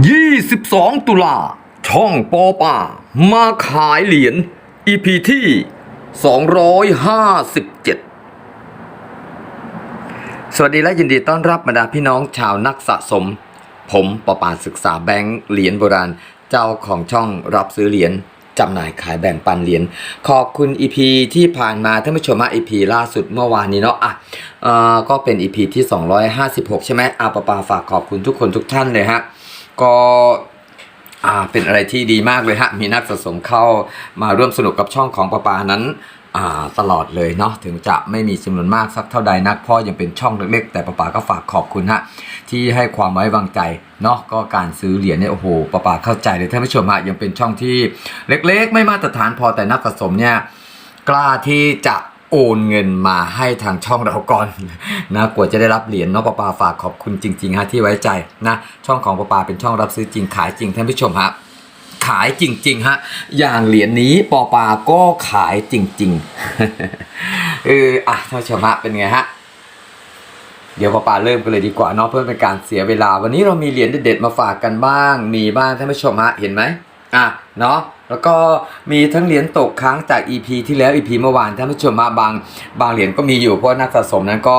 22 ตุลา ช่องปอป่า มาขายเหรียญ EP ที่ 257 สวัสดีและยินดีต้อนรับบรรดาพี่น้องชาวนักสะสม ผมปอป่าศึกษาแบงค์เหรียญโบราณ เจ้าของช่องรับซื้อเหรียญจำหน่ายขายแบ่งปันเหรียญขอบคุณ EP ที่ผ่านมาท่านผู้ชมมา EP ล่าสุดเมื่อวานนี้เนาะอะเออก็เป็น EP ที่ 256 ใช่ไหมอาปาปาฝากขอบคุณทุกคนทุกท่านเลยฮะ ก็อ่าเป็นอะไรที่ดีมากเลยฮะ มีนักสะสมเข้ามาร่วมสนุกกับช่องของปปานั้นอ่าตลอดเลยเนาะถึงจะไม่มีจำนวนมากสักเท่าใดนักพราะยังเป็นช่องเล็กๆ แต่ปาปาก็ฝากขอบคุณฮะที่ให้ความไว้วางใจเนาะก็การซื้อเหรียญเนี่ยโอ้โหปาปาเข้าใจเลยท่านผู้ชมฮะยังเป็นช่องที่เล็กๆ ไม่มาตรฐานพอแต่นักสะสมเนี่ยกล้าที่จะ โอนเงินมาให้ทางช่องเราก่อนนะกว่าจะได้รับเหรียญเนาะปาปาฝากขอบคุณจริงๆฮะที่ไว้ใจนะช่องของปาปาเป็นช่องรับซื้อจริงขายจริงท่านผู้ชมฮะขายจริงๆฮะอย่างเหรียญนี้ปอปาก็ขายจริงๆเอออะท่านผู้ชมฮะเป็นไงฮะเดี๋ยวปอปาเริ่มกันเลยดีกว่าเนาะเพื่อเป็นการเสียเวลา วันนี้เรามีเหรียญเด็ดๆมาฝากกันบ้างมีบ้างท่านผู้ชมฮะเห็นไหม อะเนาะแล้วก็มีทั้งเหรียญตกค้างจาก EP ที่แล้ว EP เมื่อวานท่านผู้ชมมาบางบางเหรียญก็มีอยู่เพราะนักสะสมนั้นก็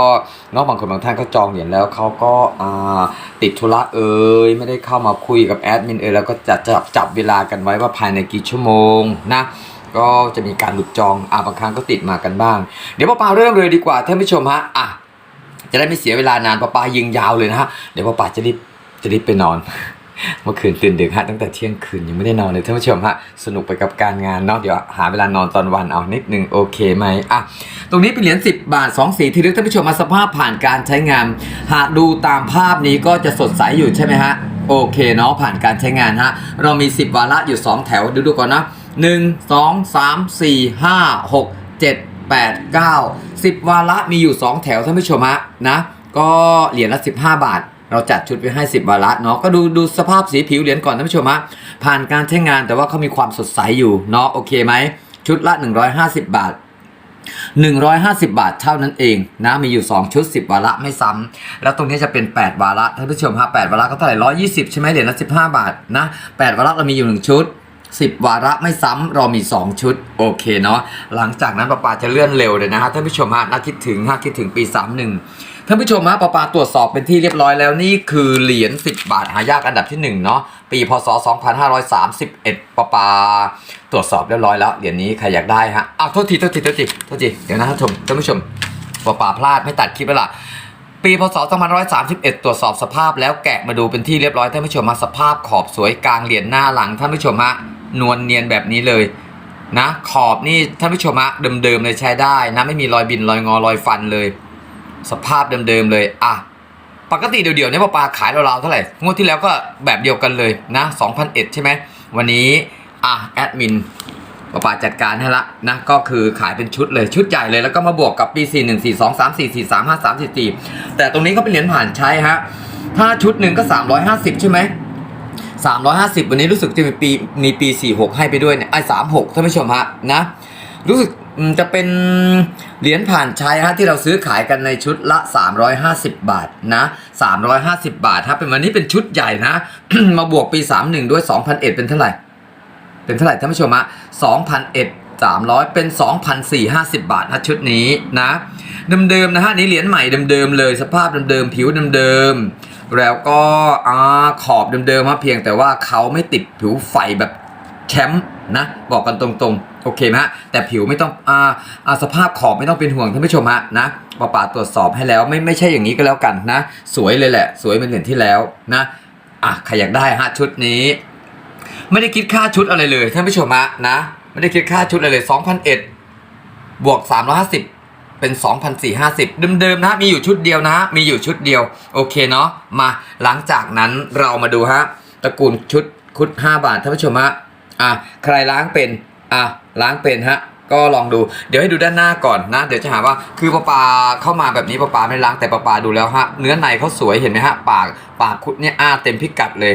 เนาะบางคนบางท่านก็จองเหรียญแล้วเขาก็อ่าติดธุระเอ่ยไม่ได้เข้ามาคุยกับแอดมินเอ่ยแล้วก็จะจับจับเวลากันไว้ว่าภายในกี่ชั่วโมงนะก็จะมีการหลุดจองอ่าบางครั้งก็ติดมากันบ้าง เดี๋ยวป้าปาเริ่มเลยดีกว่าท่านผู้ชมฮะอะจะได้ไม่เสียเวลานานป้าปายิงยาวเลยนะฮะเดี๋ยวป้าปาจะรีบจะรีบไปนอน เมื่อคืนตื่นดึกฮะตั้งแต่เที่ยงคืนยังไม่ได้นอนเลยท่านผู้ชมฮะสนุกไปกับการงานเนาะเดี๋ยวหาเวลานอนตอนวันเอานิดนึงโอเคไหมอะตรงนี้เป็นเหรียญ10 บาท 2 สีที่ลึกท่านผู้ชมมาสภาพผ่านการใช้งาน หากดูตามภาพนี้ก็จะสดใสอยู่ใช่ไหมฮะโอเคเนาะผ่านการใช้งานฮะเรามี 10 วาระอยู่ 2 แถวดูดูก่อนนะ 1 2 3 4 5 6 7 8 9 10 วาระมีอยู่ 2 แถวท่านผู้ชมฮะนะก็เหรียญละ 15 บาท เราจัดชุดไว้ให้ 10 วาระเนาะก็ดูดูสภาพสีผิวเหรียญก่อนท่านผู้ชมฮะผ่านการใช้งานแต่ว่าเขามีความสดใสอยู่เนาะโอเคไหมชุดละ 150 บาท 150 บาทเท่านั้นเองนะมีอยู่ 2 ชุด 10 วาระไม่ซ้ำแล้วตรงนี้จะเป็น 8 วาระท่านผู้ชมฮะ8วาระก็เท่าไหร่120 ใช่ไหมเหรียญละ15 บาทนะ8วาระเรามีอยู่ 1 ชุด10 วาระไม่ซ้ำเรามี 2 ชุด โอเคเนาะหลังจากนั้นปาปาจะเลื่อนเร็วเลยนะฮะท่านผู้ชมฮะน่าคิดถึงฮะคิดถึงปี 31 ท่านผู้ชมฮะปาปาตรวจสอบเป็นที่เรียบร้อยแล้วนี่คือเหรียญ10 บาทหายากอันดับที่1เนาะปีพศ 2531ปาปาตรวจสอบเรียบร้อยแล้วเหรียญนี้ใครอยากได้ฮะอ้าวโทษทีโทษทีโทษทีโทษทีเดี๋ยวนะท่านผู้ชมท่านผู้ชมปาปาพลาดไม่ตัดคลิปแล้วล่ะปีพศ 2531 ตรวจสอบสภาพแล้วแกะมาดูเป็นที่เรียบร้อยท่านผู้ชมมาสภาพขอบสวยกลางเหรียญหน้าหลังท่านผู้ชมฮะนวลเนียนแบบนี้เลยนะขอบนี่ท่านผู้ชมฮะเดิมๆเลยใช้ได้นะไม่มีรอยบินรอยงอรอยฟันเลย สภาพเดิมๆเลยอะปกติเดี๋ยวๆเนี่ยปลาปลาขายเราๆเท่าไหร่งวดที่แล้วก็แบบเดียวกันเลยนะ2,001 ใช่ไหมวันนี้อะแอดมินป้าป่าจัดการให้ละนะก็คือขายเป็นชุดเลยชุดใหญ่เลยแล้วก็มาบวกกับปี 4 1 4 2 3 4 4 3 5 3 4 4 แต่ตรงนี้ก็เป็นเหรียญผ่านใช้ฮะถ้าชุดหนึ่งก็ 350 ใช่ไหม350 วันนี้รู้สึกจะมีปีมีปี 46 ให้ไปด้วยเนี่ยไอ้36ท่านผู้ชมฮะนะรู้สึก จะเป็นเหรียญผ่านใช้ฮะที่เราซื้อขายกันในชุดละ 350 บาทนะ350 บาทครับเป็นวันนี้เป็นชุดใหญ่นะ มาบวกปี 31 ด้วย 2,001 เป็นเท่าไหร่ เป็นเท่าไหร่ท่านผู้ชมฮะ2,001 300 เป็น 2,450 บาทนะชุดนี้นะเดิมๆนะฮะนี่เหรียญใหม่เดิมๆเลย สภาพเดิมๆผิวเดิมๆแล้วก็อ่าขอบเดิมๆฮะเพียงแต่ว่าเขาไม่ติดผิวไฟแบบ แชมป์นะบอกกันตรงๆ โอเคไหมฮะแต่ผิวไม่ต้องอ่าอาสภาพขอบไม่ต้องเป็นห่วงท่านผู้ชมฮะนะป้าป๋าตรวจสอบให้แล้วไม่ไม่ใช่อย่างนี้ก็แล้วกันนะ สวยเลยแหละ สวยเหมือนเหรียญที่แล้วนะอะใครอยากได้ฮะชุดนี้ ไม่ได้คิดค่าชุดอะไรเลยท่านผู้ชมฮะนะ ไม่ได้คิดค่าชุดอะไรเลย2,001บวก350เป็น 2,450 เดิมๆนะ มีอยู่ชุดเดียวนะ มีอยู่ชุดเดียว โอเคเนาะ มา หลังจากนั้นเรามาดูฮะ ตระกูลชุดคุด 5 บาท ท่านผู้ชมฮะ อะใครล้างเป็นอะล้างเป็นฮะก็ลองดูเดี๋ยวให้ดูด้านหน้าก่อนนะ เดี๋ยวจะหาว่าคือปลาปลาเข้ามาแบบนี้ปลาปลาไม่ล้างแต่ปลาปลาดูแล้วฮะเนื้อในเขาสวยเห็นไหมฮะปากปากคุดเนี่ยอ้าเต็มพิกัดเลย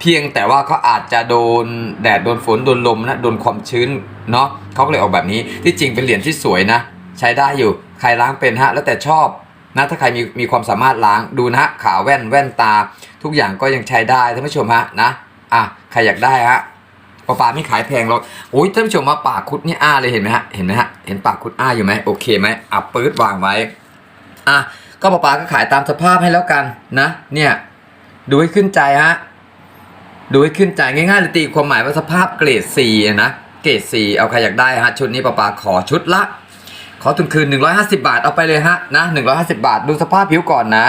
เพียงแต่ว่าเขาอาจจะโดนแดดโดนฝนโดนลมนะโดนความชื้นเนาะเขาเลยออกแบบนี้ที่จริงเป็นเหรียญที่สวยนะ ใช้ได้อยู่ใครล้างเป็นฮะแล้วแต่ชอบนะถ้าใครมีมีความสามารถล้างดูนะฮะขาแว่นแว่นตา ทุกอย่างก็ยังใช้ได้ท่านผู้ชมฮะนะอะใครอยากได้ฮะ ปลาปลาไม่ขายแพงหรอกโอ้ยท่านผู้ชมมาปากคุดนี่อ้าเลยเห็นไหมฮะเห็นไหมฮะเห็นปากคุดอ้าอยู่ไหมโอเคไหมอะปื๊ดวางไว้อะก็ปลาปลาก็ขายตามสภาพให้แล้วกันนะ เนี่ยดูให้ขึ้นใจฮะดูให้ขึ้นใจง่ายๆเลยตีความหมายว่าสภาพเกรด C อะนะเกรด C เอาใครอยากได้ฮะชุดนี้ป้าปาขอชุดละขอทุนคืน 150 บาทเอาไปเลยฮะนะ150 บาท ดูสภาพผิวก่อนนะ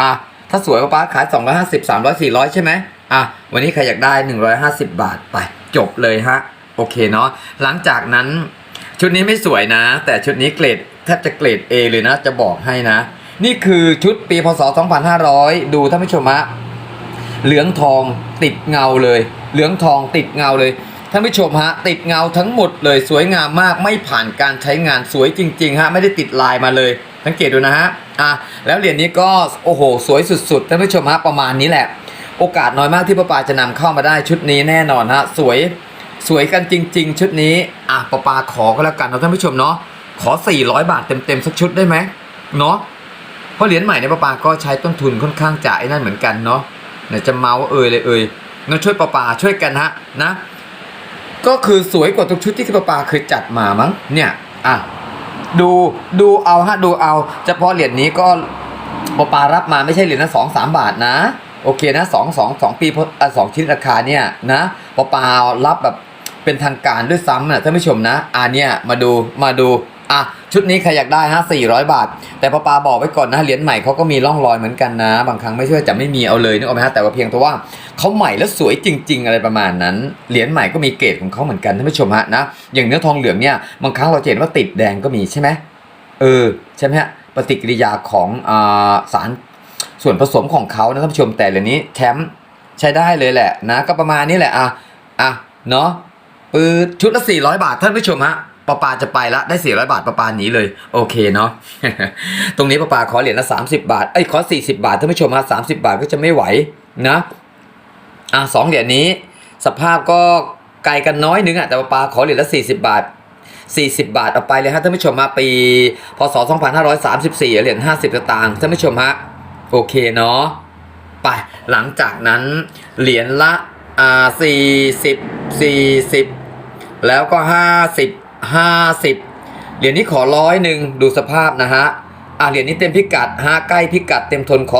อะถ้าสวยป้าปาขาย 250 300 400 ใช่ไหม อะวันนี้ใครอยากได้ 150 บาทไปจบเลยฮะโอเคเนาะหลังจากนั้นชุดนี้ไม่สวยนะ แต่ชุดนี้เกรดแทบจะเกรด A เลยนะ จะบอกให้นะ นี่คือชุดปีพศ 2500 ดูท่านผู้ชมฮะเหลืองทองติดเงาเลย เหลืองทองติดเงาเลยท่านผู้ชมฮะติดเงาทั้งหมดเลยสวยงามมากไม่ผ่านการใช้งานสวยจริงๆฮะไม่ได้ติดลายมาเลยสังเกตดูนะฮะอะแล้วเหรียญนี้ก็โอ้โห สวยสุดๆท่านผู้ชมฮะประมาณนี้แหละ โอกาสน้อยมากที่ป้าปาจะนำเข้ามาได้ชุดนี้แน่นอนฮะสวยสวยกันจริง ๆ ชุดนี้อะป้าปาขอก็แล้วกันนะท่านผู้ชมเนาะขอ 400 บาทเต็มๆสักชุดได้ไหมเนาะเพราะเหรียญใหม่เนี่ยป้าปาก็ใช้ต้นทุนค่อนข้างจ่ายนั่นเหมือนกันเนาะไหนจะเมาเอ่ยเลยเอ่ยงั้นช่วยป้าปาช่วยกันฮะนะ ก็คือสวยกว่าทุกชุดที่ป้าปาเคยจัดมามั้งเนี่ยอะดูดูเอาฮะดูเอาเฉพาะเหรียญนี้ก็ป้าปารับมาไม่ใช่เหรียญละสองสามบาทนะ โอเคนะสองสองสองปีพอะสองชิ้นราคาเนี่ยนะป้าปารับแบบเป็นทางการด้วยซ้ำนะท่านผู้ชมนะอ่าเนี่ยมาดูมาดูอะชุดนี้ใครอยากได้ฮะ400 บาท แต่ป้าปาบอกไว้ก่อนนะเหรียญใหม่เขาก็มีร่องรอยเหมือนกันนะ บางครั้งไม่ใช่ว่าจะไม่มีเอาเลยนึกออกไหมฮะแต่ว่าเพียงแต่ว่าเขาใหม่แล้วสวยจริง ๆ อะไรประมาณนั้นเหรียญใหม่ก็มีเกรดของเขาเหมือนกันท่านผู้ชมฮะนะอย่างเนื้อทองเหลืองเนี่ยบางครั้งเราเห็นว่าติดแดงก็มีใช่ไหมเออใช่ไหมฮะปฏิกิริยาของอ่าสาร ส่วนผสมของเขานะท่านผู้ชมแต่เหรียญนี้แชมป์ใช้ได้เลยแหละนะ ก็ประมาณนี้แหละอะอะเนาะปืดชุดละ 400 บาทท่านผู้ชมฮะปาปาจะไปละได้400 บาทปาปาหนีเลย โอเคเนาะตรงนี้ปาปาขอเหรียญละ30 บาทเอ้ยขอ 40 บาทท่านผู้ชมฮะ30 บาทก็จะไม่ไหวนะอะสองเหรียญนี้ สภาพก็ไกลกันน้อยนึงอะแต่ปาปาขอเหรียญละ 40 บาท 40 บาทเอาไปเลยฮะท่านผู้ชมมาปีพศ2534เหรียญ50สตางค์ท่านผู้ชมฮะ โอเคเนาะไปหลังจากนั้นเหรียญละอ่า40 40แล้วก็50 50เหรียญนี้ขอร้อยหนึ่งดูสภาพนะฮะอ่าเหรียญนี้เต็มพิกัดฮะใกล้พิกัดเต็มทนขอ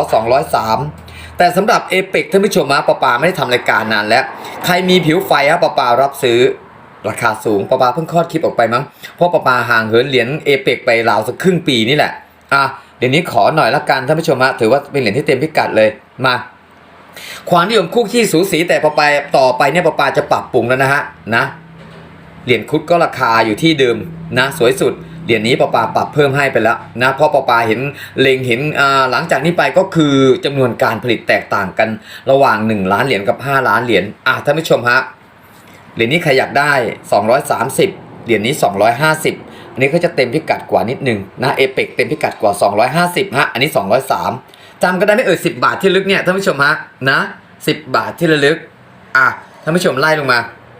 203แต่สำหรับเอเปกท่านผู้ชมฮะปาปาไม่ได้ทำรายการนานแล้ว ใครมีผิวไฟฮะปาปารับซื้อราคาสูงปาปาเพิ่งคลอดคลิปออกไปมั้งเพราะปาปาห่างเหินเหรียญเอเปกไปราวสักครึ่งปีนี่แหละอะเดี๋ยวนี้ขอหน่อยละกันท่านผู้ชมฮะถือว่าเป็นเหรียญที่เต็มพิกัดเลยมาความนิยมคู่ขี้สูสีแต่ปาปาต่อไปเนี่ยปปาจะปรับปรุงแล้วนะฮะนะเหรียญคุดก็ราคาอยู่ที่เดิมนะสวยสุดเหรียญนี้ปปาปรับเพิ่มให้ไปแล้วนะเพราะปปาเห็นเล็งเห็นอ่าหลังจากนี้ไปก็คือจำนวนการผลิตแตกต่างกันระหว่าง 1 ล้านเหรียญกับ 5 ล้านเหรียญอะท่านผู้ชมฮะเหรียญนี้ใครอยากได้ 230เหรียญนี้ 250 อันนี้ก็จะเต็มพิกัดกว่านิดนึงนะเอเปกเต็มพิกัดกว่า 250ฮะอันนี้ 203จำก็ได้ไม่เอ่ย10 บาทที่ลึกเนี่ยท่านผู้ชมฮะนะ10 บาทที่ระลึกอะท่านผู้ชมไล่ลงมา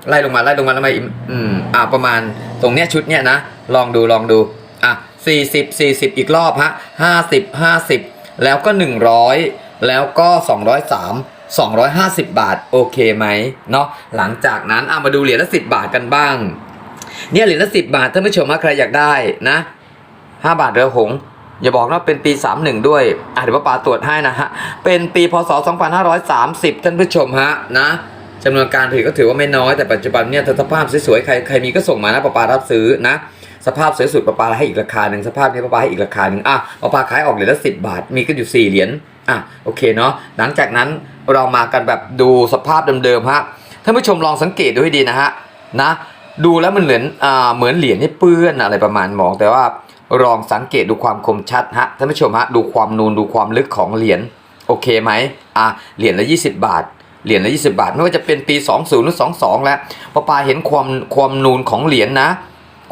ไล่ลงมาไล่ลงมาแล้วมาอืมอ่าประมาณตรงเนี้ยชุดเนี้ยนะลองดูลองดูอะสี่สิบสี่สิบอีกรอบฮะห้าสิบห้าสิบแล้วก็หนึ่งร้อยแล้วก็สองร้อยสามสองร้อยห้าสิบบาท โอเคไหมเนาะหลังจากนั้นอะมาดูเหรียญละสิบบาทกันบ้าง เนี่ยเหรียญละสิบบาทท่านผู้ชมว่าใครอยากได้นะห้าบาทเรือหงอย่าบอกนะเป็นปี 31 ด้วยอะเดี๋ยวป้าปาตรวจให้นะฮะ เป็นปีพศ 2530 ท่านผู้ชมฮะนะจำนวนการผลิตก็ถือว่าไม่น้อยแต่ปัจจุบันเนี่ยสภาพสวยๆใครใครมีก็ส่งมานะป้าปารับซื้อนะ สภาพสวยสุดป้าปาให้อีกราคาหนึ่งสภาพนี้ป้าปาให้อีกราคาหนึ่งอะป้าปาขายออกเหรียญละสิบาท มีก็อยู่สี่เหรียญอะโอเคเนาะหลังจากนั้นเรามากันแบบดูสภาพเดิมๆฮะท่านผู้ชมลองสังเกตดูให้ดีนะฮะนะ ดูแล้วมันเหมือนอ่าเหมือนเหรียญที่เปื้อนอะไรประมาณมอง แต่ว่าลองสังเกตดูความคมชัดฮะท่านผู้ชมฮะดูความนูนดูความลึกของเหรียญโอเคไหมอะเหรียญละ20 บาทเหรียญละ20 บาท ไม่ว่าจะเป็นปี 20หรือ22 แล้วปอปาเห็นความความนูนของเหรียญนะ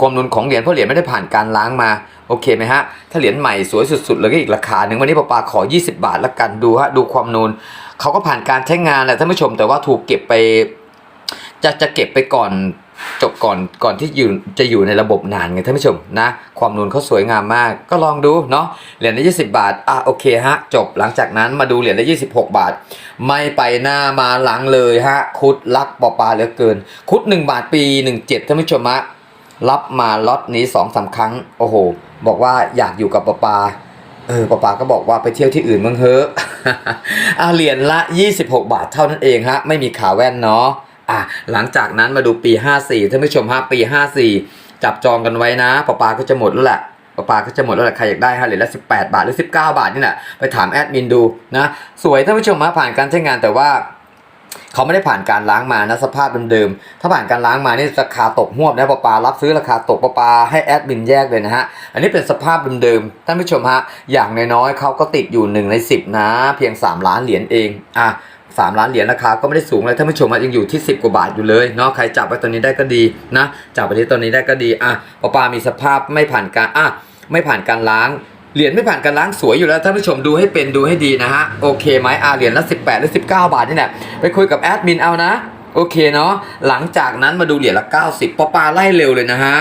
ความนูนของเหรียญเพราะเหรียญไม่ได้ผ่านการล้างมาโอเคไหมฮะถ้าเหรียญใหม่สวยสุดๆเลยก็อีกราคาหนึ่งวันนี้ปอปาขอ 20 บาทละกันดูฮะดูความนูนเขาก็ผ่านการใช้งานแหละท่านผู้ชมแต่ว่าถูกเก็บไป จะจะเก็บไปก่อน จบก่อนก่อนที่อยู่จะอยู่ในระบบนานไงท่านผู้ชมนะ ความนูนเขาสวยงามมากก็ลองดูเนาะเหรียญละ20 บาทอะโอเคฮะ จบหลังจากนั้นมาดูเหรียญละ26 บาท ไม่ไปหน้ามาหลังเลยฮะ คุดรักปอปลาเหลือเกิน คุด 1 บาทปี 17ท่านผู้ชมฮะรับมาล็อตนี้2อสาครั้งโอ้โห บอกว่าอยากอยู่กับปอปลาเออป้าปาก็บอกว่าไปเที่ยวที่อื่นบ้างเถอะอะเหรียญละ 26 บาทเท่านั้นเองฮะ ไม่มีขาแว่นเนาะ อะหลังจากนั้นมาดูปี 54ท่านผู้ชมฮะปี 54 จับจองกันไว้นะป้าปาก็จะหมดแล้วแหละป้าปาก็จะหมดแล้วแหละใครอยากได้ฮะเหรียญละ 18 บาทหรือ 19 บาทนี่แหละไปถามแอดมินดูนะสวยท่านผู้ชมฮะผ่านการใช้งานแต่ว่าเขาไม่ได้ผ่านการล้างมานะสภาพเดิมๆ ถ้าผ่านการล้างมานี่ราคาตกหวบนะปลาปลารับซื้อราคาตกปลาปลาให้แอดมินแยกเลยนะฮะ อันนี้เป็นสภาพเดิมๆ ท่านผู้ชมฮะ อย่างน้อยๆเขาก็ติดอยู่ 1 ใน 10 นะ เพียง 3 ล้านเหรียญเอง อะ สามล้านเหรียญราคาก็ไม่ได้สูงเลยท่านผู้ชมยังอยู่ที่ 10 กว่าบาทอยู่เลยเนาะใครจับไปตัวนี้ได้ก็ดีนะจับไปที่ตัวนี้ได้ก็ดีอะปลาปลามีสภาพไม่ผ่านการอะไม่ผ่านการล้างเหรียญไม่ผ่านการล้างสวยอยู่แล้วท่านผู้ชมดูให้เป็นดูให้ดีนะฮะโอเคไหมอ่าเหรียญละ18หรือ19 บาทนี่แหละไปคุยกับแอดมินเอานะโอเคเนาะหลังจากนั้นมาดูเหรียญละ 90ปอปาไล่เร็วเลยนะฮะ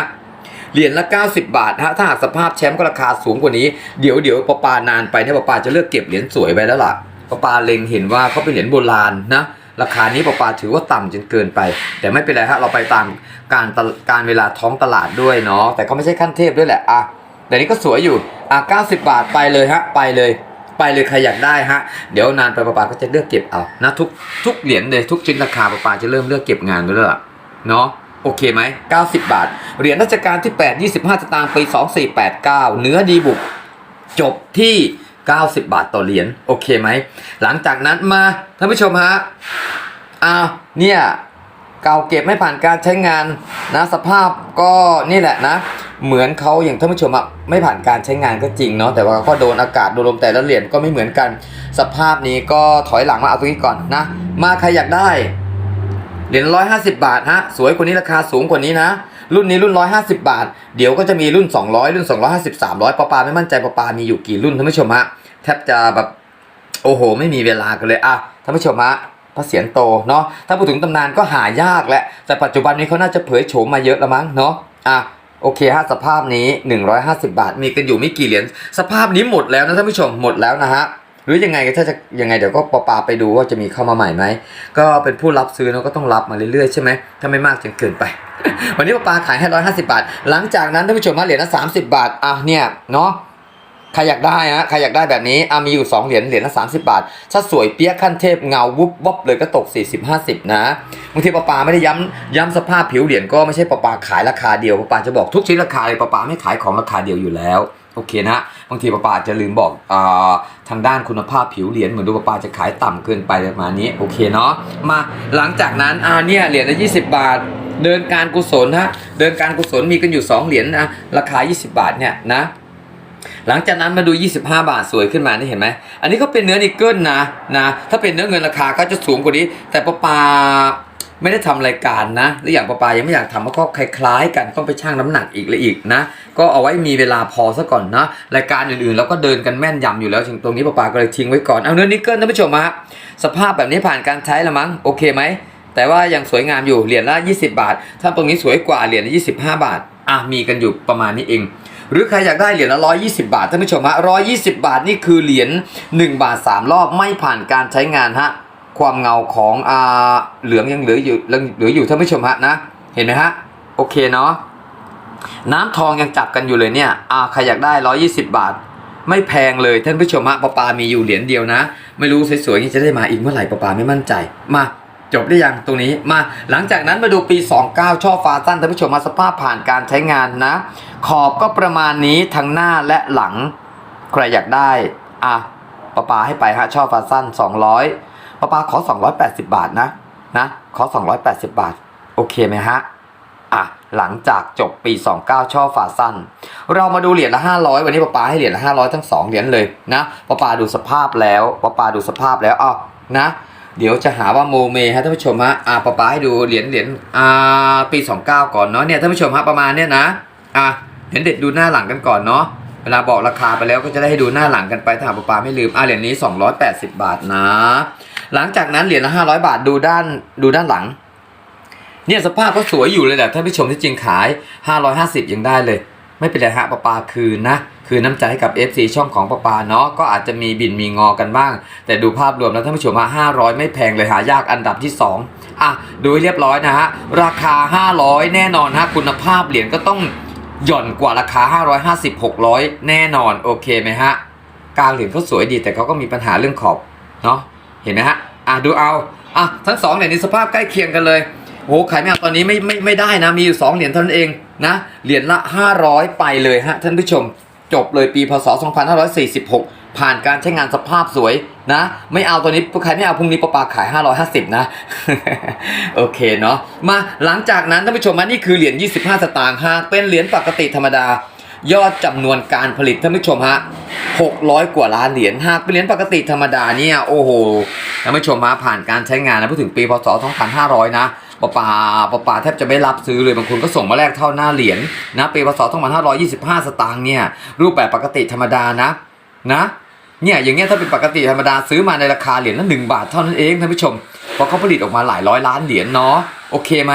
เหรียญละ 90 บาทฮะถ้าหากสภาพแชมป์ก็ราคาสูงกว่านี้เดี๋ยวเดี๋ยวปอปานานไปเนี่ยปอปาจะเลือกเก็บเหรียญสวยไปแล้วล่ะ ปปาเล็งเห็นว่าเขาเป็นเหรียญโบราณนะราคานี้ปปาถือว่าต่ำจนเกินไป แต่ไม่เป็นไรฮะเราไปตามการการเวลาท้องตลาดด้วยเนาะแต่เขาไม่ใช่ขั้นเทพด้วยแหละอะแต่นี้ก็สวยอยู่อะ90 บาทไปเลยฮะไปเลยไปเลยใครอยากได้ฮะ เดี๋ยวนานไปปาปาก็จะเลือกเก็บเอานะทุกทุกเหรียญเลยทุกชิ้นราคาปาปาจะเริ่มเลือกเก็บงานด้วยแล้วล่ะเนาะโอเคไหม 90 บาท เหรียญราชการที่ 8 25สตางค์ปี 2489 เนื้อดีบุก จบที่ 90 บาทต่อเหรียญโอเคไหม หลังจากนั้นมาท่านผู้ชมฮะอ้าวเนี่ยเก่าเก็บไม่ผ่านการใช้งานนะสภาพก็นี่แหละนะ เหมือนเขาอย่างท่านผู้ชมอะไม่ผ่านการใช้งานก็จริงเนาะแต่ว่าก็โดนอากาศโดนลมแต่ละเหรียญก็ไม่เหมือนกัน สภาพนี้ก็ถอยหลังมาเอาตรงนี้ก่อนนะ มาใครอยากได้เหรียญร้อยห้าสิบาทฮะสวยกว่านี้ราคาสูงกว่านี้นะ รุ่นนี้รุ่นร้อยห้าสิบาท เดี๋ยวก็จะมีรุ่นสองร้อยรุ่นสองร้อยห้าสิบสามร้อยปาปาไม่มั่นใจปาปามีอยู่กี่รุ่นท่านผู้ชมฮะแทบจะแบบโอ้โห ไม่มีเวลากันเลยอะท่านผู้ชมฮะพระเสียรโตเนาะถ้าพูดถึงตำนานก็หายากแหละแต่ปัจจุบันนี้เขาน่าจะเผยโฉมมาเยอะแล้วมั้งเนาะอะโอเคฮะสภาพนี้ 150 บาท มีกันอยู่ไม่กี่เหรียญสภาพนี้หมดแล้วนะท่านผู้ชมหมดแล้วนะฮะ หรือยังไงถ้าจะยังไงเดี๋ยวก็ปาปาไปดูว่าจะมีเข้ามาใหม่ไหมก็เป็นผู้รับซื้อเนาะก็ต้องรับมาเรื่อยๆใช่ไหมถ้าไม่มากจนเกินไป วันนี้ปาปาขายให้150บาท หลังจากนั้นท่านผู้ชมฮะเหรียญละ30บาทอะเนี่ยเนาะใครอยากได้ฮะใครอยากได้แบบนี้อะมีอยู่ 2 เหรียญเหรียญละ30 บาท ถ้าสวยเปี้ยขั้นเทพเงาวุบวับเลยก็ตก 40 50 นะบางทีปาปาไม่ได้ย้ำย้ำสภาพผิวเหรียญก็ไม่ใช่ปาปาขายราคาเดียวปาปาจะบอกทุกชิ้นราคาเลยปาปาไม่ขายของราคาเดียวอยู่แล้ว โอเคนะบางทีป้าปาจะลืมบอกอทางด้านคุณภาพผิวเหรียญเหมือนดูป้าปาจะขายต่ำเกินไปประมาณนี้โอเคเนาะมาหลังจากนั้นอ่าเนี่ยเหรียญละ20 บาท เดินการกุศลฮะเดินการกุศลมีกันอยู่ 2 เหรียญนะราคา 20 บาทเนี่ยนะหลังจากนั้นมาดู 25 บาทสวยขึ้นมานี่เห็นไหม อันนี้ก็เป็นเนื้อนิกเกิลนะนะ ถ้าเป็นเนื้อเงินราคาก็จะสูงกว่านี้ แต่ปะปา ไม่ได้ทำรายการนะหรืออย่างปะปายังไม่อยากทำเพราะก็คล้ายๆ กันต้องไปชั่งน้ำหนักอีกและอีกนะก็เอาไว้มีเวลาพอซะก่อนนะรายการอื่นๆเราก็เดินกันแม่นยำอยู่แล้วถึงตรงนี้ปะปาก็เลยทิ้งไว้ก่อนเอาเนื้อนิกเกิลท่านผู้ชมฮะสภาพแบบนี้ผ่านการใช้ละมั้งโอเคไหมแต่ว่ายังสวยงามอยู่เหรียญละ 20 บาท ถ้าตรงนี้สวยกว่าเหรียญละ25 บาทอะมีกันอยู่ประมาณนี้เองหรือใครอยากได้เหรียญละ120บาทท่านผู้ชมฮะ120บาทนี่คือเหรียญ1บาท3รอบไม่ผ่านการใช้งานฮะ ความเงาของอ่าเหลืองยังเหลืออยู่ยังเหลืออยู่ท่านผู้ชมฮะนะเห็นไหมฮะโอเคเนาะน้ำทองยังจับกันอยู่เลยเนี่ยอ่าใครอยากได้ 120 บาท ไม่แพงเลยท่านผู้ชมฮะปาปามีอยู่เหรียญเดียวนะ ไม่รู้สวยๆนี่จะได้มาอีกเมื่อไหร่ปาปาไม่มั่นใจมาจบได้ยังตรงนี้มาหลังจากนั้นมาดูปี 29 ช่อฟ้าสั้นท่านผู้ชมมาสภาพผ่านการใช้งานนะ ขอบก็ประมาณนี้ทั้งหน้าและหลัง ใครอยากได้อะปาปาให้ไปฮะช่อฟ้าสั้น 200 ปาปาขอ 280 บาทนะนะขอ 280 บาท โอเคไหมฮะอะหลังจากจบปี 29 ช่อฝาสั้น เรามาดูเหรียญละ 500 วันนี้ป้าปาให้เหรียญละ 500 ทั้ง 2 เหรียญเลยนะป้าปาดูสภาพแล้วป้าปาดูสภาพแล้วอ้าวนะเดี๋ยวจะหาว่าโมเมฮะท่านผู้ชมฮะอะป้าปาให้ดูเหรียญเหรียญอ่าปี 29 ก่อนเนาะเนี่ยท่านผู้ชมฮะประมาณเนี้ยนะอะเหรียญเด็ดดูหน้าหลังกันก่อนเนาะเวลาบอกราคาไปแล้วก็จะได้ให้ดูหน้าหลังกันไปถ้าหากป้าปาไม่ลืมอะเหรียญนี้ 280 บาทนะ หลังจากนั้นเหรียญละ500บาทดูด้านดูด้านหลัง เนี่ยสภาพก็สวยอยู่เลยแหละท่านผู้ชมที่จริงขาย 550 ยังได้เลย ไม่เป็นไรฮะปะปาคืนนะ คือน้ำใจให้กับ FC ช่องของปะปาเนาะก็อาจจะมีบินมีงอกันบ้าง แต่ดูภาพรวมแล้วท่านผู้ชมฮะ500 ไม่แพงเลยหายากอันดับที่ 2 อะ ดูให้เรียบร้อยนะฮะราคา 500 แน่นอนฮะคุณภาพเหรียญก็ต้องหย่อนกว่าราคา 550 600 แน่นอนโอเคไหมฮะกลางเหรียญเขาสวยดีแต่เขาก็มีปัญหาเรื่องขอบเนาะ เห็นไหมฮะอะดูเอาอะทั้งสองเหรียญนี้สภาพใกล้เคียงกันเลยโอ้ขายไม่เอาตอนนี้ไม่ไม่ไม่ได้นะ มีอยู่2เหรียญเท่านั้นเองนะเหรียญละ 500 ไปเลยฮะท่านผู้ชม จบเลยปีพศ 2546 ผ่านการใช้งานสภาพสวยนะ ไม่เอาตัวนี้ใครไม่เอาพรุ่งนี้ปะปาขาย 550 นะ โอเคเนาะมาหลังจากนั้นท่านผู้ชมมานี่คือเหรียญ25 สตางค์หากเป็นเหรียญปกติธรรมดา ยอดจำนวนการผลิตท่านผู้ชมฮะ600 กว่าล้านเหรียญหากเป็นเหรียญปกติธรรมดาเนี่ยโอ้โหท่านผู้ชมฮะผ่านการใช้งานนะพูดถึงปีพศ 2500 นะปะปาปะปาแทบจะไม่รับซื้อเลยบางคนก็ส่งมาแลกเท่าหน้าเหรียญนะปีพศ 2525 สตางค์เนี่ยรูปแบบปกติธรรมดานะนะเนี่ยอย่างเงี้ยถ้าเป็นปกติธรรมดาซื้อมาในราคาเหรียญละ1บาทเท่านั้นเองท่านผู้ชมเพราะเขาผลิตออกมาหลายร้อยล้านเหรียญเนาะโอเคไหม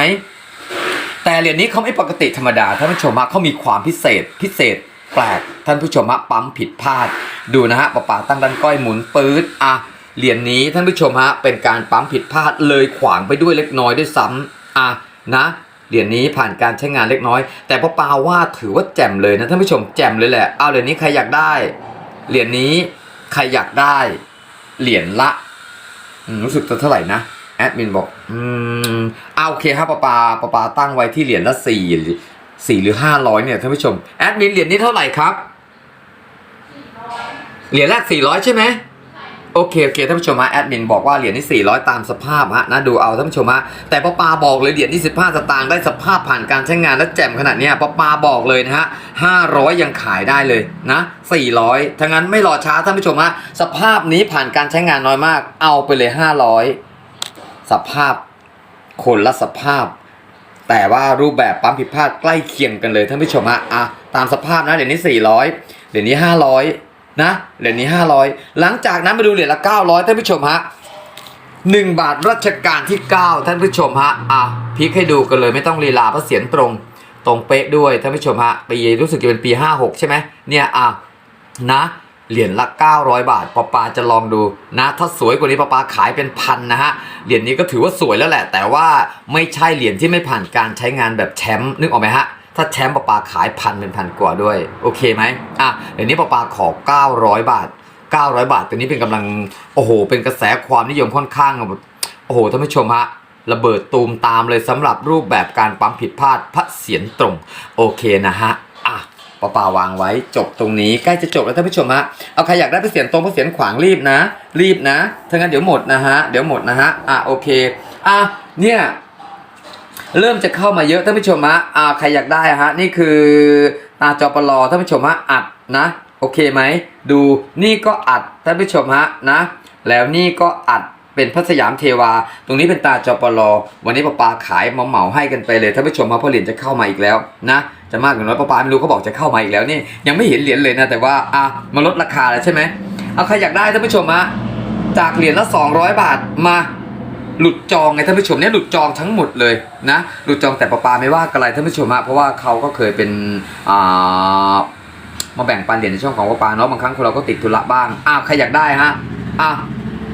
แต่เหรียญนี้เขาไม่ปกติธรรมดาท่านผู้ชมฮะเขามีความพิเศษพิเศษแปลกท่านผู้ชมฮะปั๊มผิดพลาด ดูนะฮะปะป๋าตั้งดันก้อยหมุนปื๊ดอะเหรียญนี้ท่านผู้ชมฮะเป็นการปั๊มผิดพลาดเลยขวางไปด้วยเล็กน้อยด้วยซ้ำอะนะเหรียญนี้ผ่านการใช้งานเล็กน้อย แต่ปะปาว่าถือว่าแจ่มเลยนะท่านผู้ชมแจ่มเลยแหละเอาเหรียญนี้ใครอยากได้ เหรียญนี้ใครอยากได้ เหรียญละรู้สึกจะเท่าไหร่นะ แอดมินบอกอืมเอาโอเคครับปาปาปาปาตั้งไว้ที่เหรียญละสี่สี่หรือห้าร้อยเนี่ยท่านผู้ชมแอดมินเหรียญนี้เท่าไหร่ครับเหรียญแรกสี่ร้อยใช่ไหมโอเคโอเคท่านผู้ชมฮะแอดมินบอกว่าเหรียญที่400 ตามสภาพฮะนะดูเอาท่านผู้ชมฮะแต่ป้าปาบอกเลยเหรียญที่15สตางค์ได้สภาพผ่านการใช้งานและแจ่มขนาดเนี้ยป้าปาบอกเลยนะฮะ500 ยังขายได้เลยนะ400ทั้งนั้นไม่รอช้าท่านผู้ชมฮะสภาพนี้ผ่านการใช้งานน้อยมาก เอาไปเลย 500 สภาพคนละสภาพ แต่ว่ารูปแบบปั๊มผิดพลาดใกล้เคียงกันเลยท่านผู้ชมฮะอะตามสภาพนะเหรียญนี้ 400เหรียญนี้ 500 นะเหรียญนี้ 500 หลังจากนั้นมาดูเหรียญละ 900ท่านผู้ชมฮะ1บาทรัชกาลที่ 9 ท่านผู้ชมฮะอะพลิกให้ดูกันเลยไม่ต้องลีลาเพราะเสียงตรง ตรงเป๊ะด้วยท่านผู้ชมฮะปีรู้สึกจะเป็นปี 56 ใช่ไหมเนี่ยอะนะ เหรียญละ 900 บาทปอปาจะลองดูนะ ถ้าสวยกว่านี้ปอปาขายเป็นพันนะฮะ เหรียญนี้ก็ถือว่าสวยแล้วแหละ แต่ว่าไม่ใช่เหรียญที่ไม่ผ่านการใช้งานแบบแชมป์นึกออกไหมฮะ ถ้าแชมป์ปอปาขายพันเป็นพันกว่าด้วย โอเคไหมอะเหรียญนี้ปอปาขอ 900 บาท 900 บาท ตัวนี้เป็นกำลัง โอ้โห เป็นกระแสความนิยมค่อนข้างแบบโอ้โหท่านผู้ชมฮะระเบิดตูมตามเลยสำหรับรูปแบบการปั๊มผิดพลาดพระเสียรตรง โอเคนะฮะ อะปะปาวางไว้จบตรงนี้ใกล้จะจบแล้วท่านผู้ชมฮะเอาใครอยากได้ไปเสียงตรงไปเสียงขวางรีบนะ รีบนะถ้างั้นเดี๋ยวหมดนะฮะเดี๋ยวหมดนะฮะอะโอเคอะเนี่ยเริ่มจะเข้ามาเยอะท่านผู้ชมฮะอ่าใครอยากได้ฮะนี่คือตาจอปลอท่านผู้ชมฮะอัดนะโอเคไหมดูนี่ก็อัดท่านผู้ชมฮะนะแล้วนี่ก็อัดเป็นพัสยามเทวา ตรงนี้เป็นตาจอปลอวันนี้ปะปาขายหมาเหมาให้กันไปเลยท่านผู้ชมมาพราะเหรียญจะเข้ามาอีกแล้วนะ จะมากหรือน้อยปะปาไม่รู้เขาบอกจะเข้ามาอีกแล้วนี่ยังไม่เห็นเหรียญเลยนะแต่ว่าอะมาลดราคาแล้วใช่ไหมเอาใครอยากได้ท่านผู้ชมฮะจากเหรียญละ 200 บาทมาหลุดจองไงท่านผู้ชมเนี่ยหลุดจองทั้งหมดเลยนะหลุดจองแต่ปะปาไม่ว่ากันอะไรท่านผู้ชมฮะเพราะว่าเขาก็เคยเป็นอ่ามาแบ่งปันเหรียญในช่องของปะปาเนาะบางครั้งคนเราก็ติดธุระบ้างอ้าวใครอยากได้ฮะอะ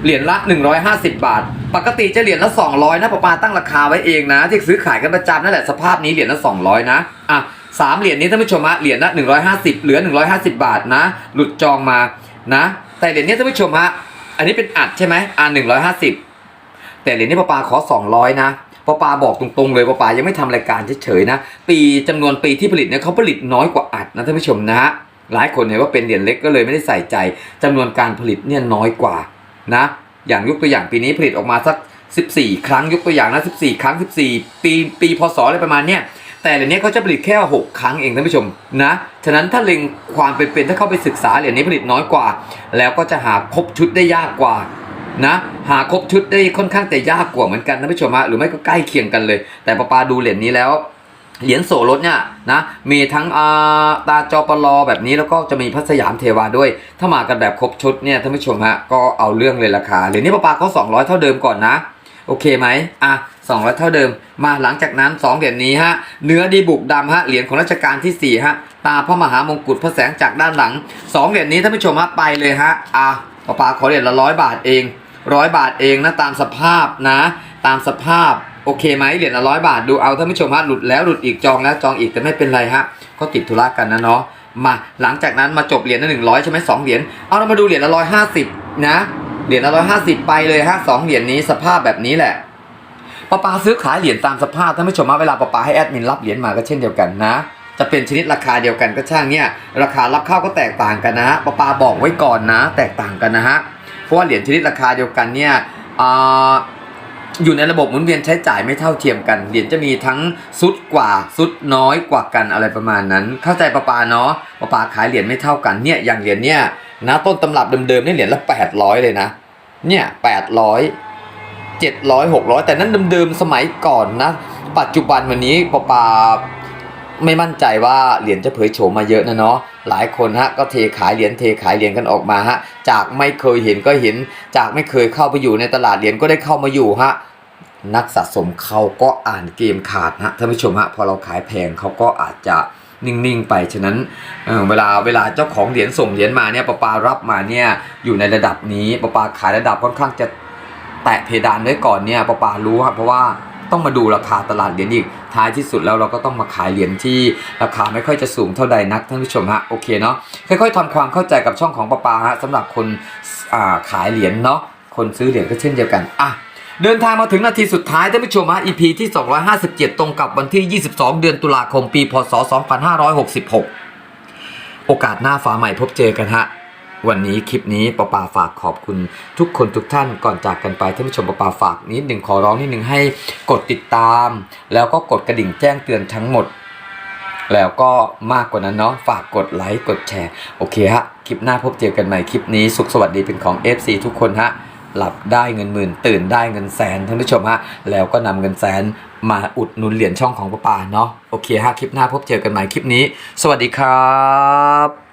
เหรียญละ 150 บาท ปกติจะเหรียญละ 200 นะปะปาตั้งราคาไว้เองนะ ที่ซื้อขายกันประจำนั่นแหละสภาพนี้เหรียญละ 200 นะอะ สามเหรียญนี้ท่านผู้ชมฮะเหรียญละ150เหลือ150บาทนะ หลุดจองมานะ แต่เหรียญนี้ท่านผู้ชมฮะอันนี้เป็นอัดใช่ไหมอะ150แต่เหรียญนี้ปปาขอ200นะปปาบอกตรงๆเลยปปายังไม่ทำรายการเฉยๆนะ ปีจำนวนปีที่ผลิตเนี่ยเขาผลิตน้อยกว่าอัดนะท่านผู้ชมนะฮะหลายคนเห็นว่าเป็นเหรียญเล็กก็เลยไม่ได้ใส่ใจจำนวนการผลิตเนี่ยน้อยกว่านะ อย่างยกตัวอย่างปีนี้ผลิตออกมาสัก 14 ครั้งยกตัวอย่างนะ14 ครั้ง 14 ปีปีพศอะไรประมาณเนี้ย แต่เหรียญนี้เขาจะผลิตแค่ 6 ครั้งเองท่านผู้ชมนะ ฉะนั้นถ้าเล็งความเป็นเป็นถ้าเข้าไปศึกษาเหรียญนี้ผลิตน้อยกว่า แล้วก็จะหาครบชุดได้ยากกว่านะหาครบชุดได้ค่อนข้างจะยากกว่าเหมือนกันท่านผู้ชมฮะหรือไม่ก็ใกล้เคียงกันเลย แต่ปปาดูเหรียญนี้แล้วเหรียญโสรถเนี่ยนะมีทั้งอาตาจอปลอแบบนี้แล้วก็จะมีพัสยามเทวาด้วย ถ้ามากันแบบครบชุดเนี่ยท่านผู้ชมฮะก็เอาเรื่องเลยราคาเหรียญนี้ปะปาเขา200 เท่าเดิมก่อนนะ โอเคไหมอะ 200 เท่าเดิม มาหลังจากนั้น 2 เหรียญนี้ฮะเนื้อดีบุกดำฮะเหรียญของรัชกาลที่4ฮะตาพระมหามงกุฎพระแสงจากด้านหลัง 2 เหรียญนี้ท่านผู้ชมฮะไปเลยฮะอะปาปาขอเหรียญละร้อยบาทเองร้อยบาทเองนะตามสภาพนะ ตามสภาพโอเคไหมเหรียญละร้อยบาทดูเอาท่านผู้ชมฮะหลุดแล้วหลุดอีกจองแล้วจองอีกแต่ไม่เป็นไรฮะก็ติดธุระกันนะเนาะมาหลังจากนั้นมาจบเหรียญละหนึ่งร้อยใช่ไหมสองเหรียญเอาเรามาดูเหรียญละร้อยห้าสิบนะเหรียญละร้อยห้าสิบไปเลยฮะสองเหรียญนี้สภาพแบบนี้แหละ ป้าปาซื้อขายเหรียญตามสภาพท่านผู้ชมมาเวลาป้าปาให้แอดมินรับเหรียญมาก็เช่นเดียวกันนะ จะเป็นชนิดราคาเดียวกันก็ช่างเนี่ยราคารับเข้าก็แตกต่างกันนะฮะป้าปาบอกไว้ก่อนนะ แตกต่างกันนะฮะเพราะว่าเหรียญชนิดราคาเดียวกันเนี่ยออยู่ในระบบหมุนเวียนใช้จ่ายไม่เท่าเทียมกัน เหรียญจะมีทั้งซุดกว่าซุดน้อยกว่ากันอะไรประมาณนั้น เข้าใจปะปาเนาะปะปาขายเหรียญไม่เท่ากันเนี่ยอย่างเหรียญเนี่ยนะต้นตำรับเดิมๆเนี่ยเหรียญละ800เลยนะเนี่ย800 700 600 แต่นั้นเดิมๆสมัยก่อนนะ ปัจจุบันวันนี้ปปาไม่มั่นใจว่าเหรียญจะเผยโฉมมาเยอะนะเนาะหลายคนฮะก็เทขายเหรียญเทขายเหรียญกันออกมาฮะจากไม่เคยเห็นก็เห็น จากไม่เคยเข้าไปอยู่ในตลาดเหรียญก็ได้เข้ามาอยู่ฮะนักสะสมเขาก็อ่านเกมขาดนะท่านผู้ชมฮะพอเราขายแพงเขาก็อาจจะนิ่งๆไปฉะนั้นเเวลาเวลาเจ้าของเหรียญส่งเหรียญมาเนี่ยปปารับมาเนี่ยอยู่ในระดับนี้ปปาขายระดับค่อนข้างจะ แตะเพดานไว้ก่อนเนี่ยปะปารู้ครับเพราะว่าต้องมาดูราคาตลาดเหรียญอีกท้ายที่สุดแล้วเราก็ต้องมาขายเหรียญที่ราคาไม่ค่อยจะสูงเท่าใดนักท่านผู้ชมฮะโอเคเนาะค่อยๆทำความเข้าใจกับช่องของปะปาฮะสำหรับคนขายเหรียญเนาะคนซื้อเหรียญก็เช่นเดียวกันอะเดินทางมาถึงนาทีสุดท้ายท่านผู้ชมฮะ EP ที่ 257 ตรงกับวันที่ 22 เดือนตุลาคมปี พศ 2566 โอกาสหน้าฟ้าใหม่พบเจอกันฮะ วันนี้คลิปนี้ปะปาฝากขอบคุณทุกคนทุกท่านก่อนจากกันไปท่านผู้ชมปะปาฝากนิดหนึ่งขอร้องนิดหนึ่งให้กดติดตาม แล้วก็กดกระดิ่งแจ้งเตือนทั้งหมด แล้วก็มากกว่านั้นเนาะฝากกดไลค์กดแชร์ โอเคฮะ คลิปหน้าพบเจอกันใหม่คลิปนี้ สุขสวัสดีเป็นของ FC ทุกคนฮะหลับได้เงินหมื่น ตื่นได้เงินแสนท่านผู้ชมฮะแล้วก็นำเงินแสนมาอุดหนุนเหรียญช่องของป้าปาเนาะโอเคฮะคลิปหน้าพบเจอกันใหม่คลิปนี้ สวัสดีครับ